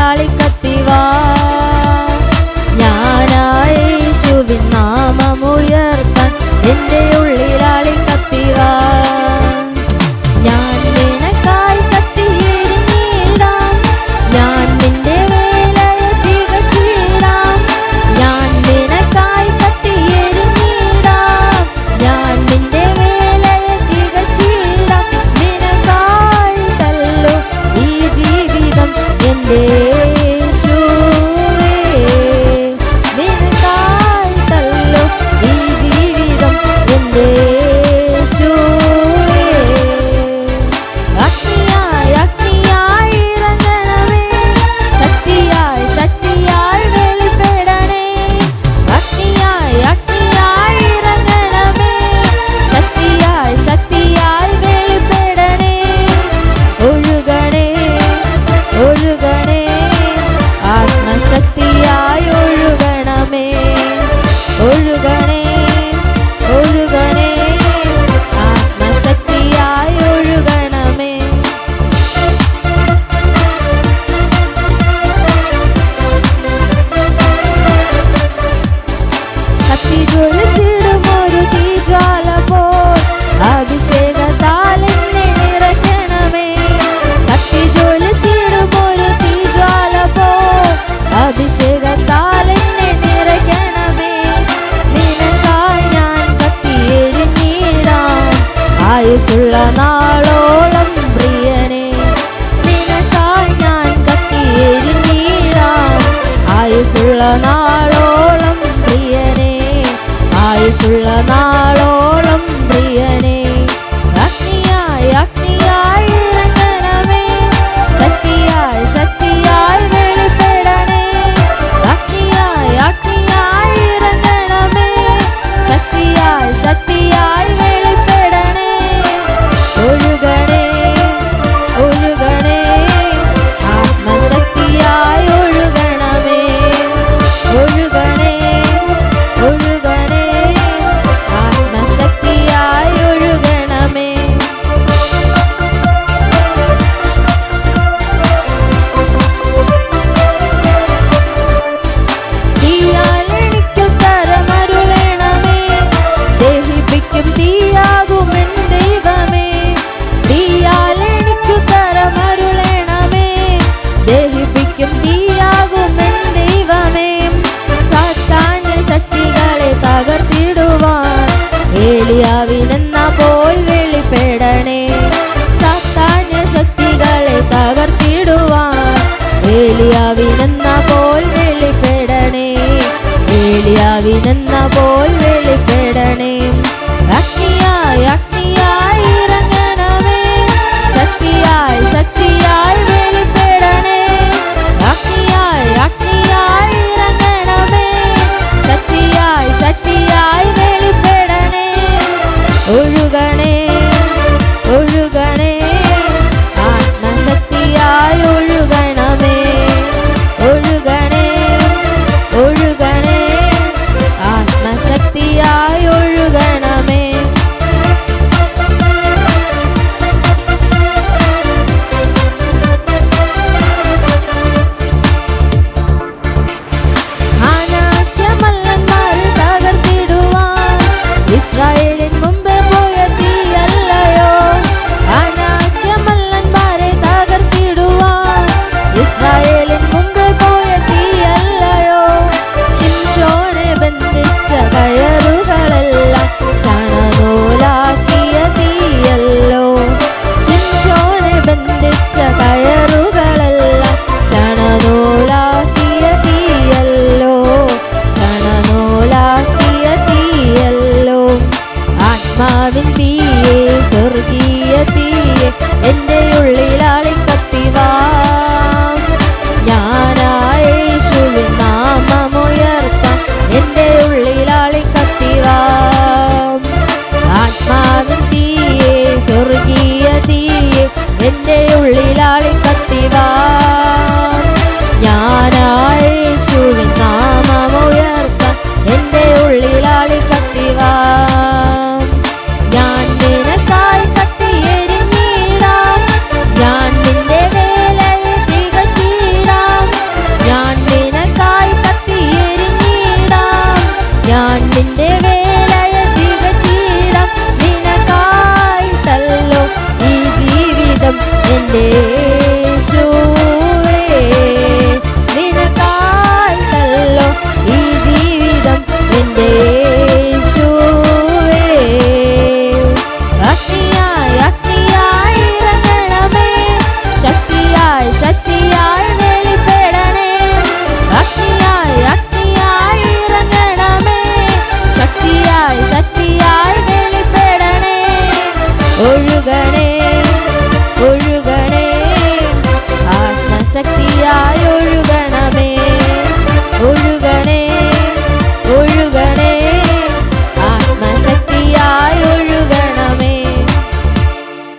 ലാളിക്ക ആയുസുള്ള നാളോളം പ്രിയനെ. നിനക്കായി ഞാൻ കത്തിയെരിഞ്ഞീരാ ആയുസുള്ള നാളോളം പ്രിയനെ. ആയുസുള്ള നാ കവിതെന്ന പോൽ വിളി നിന്റെ ഉള്ളിലാളി കത്തിവാ day.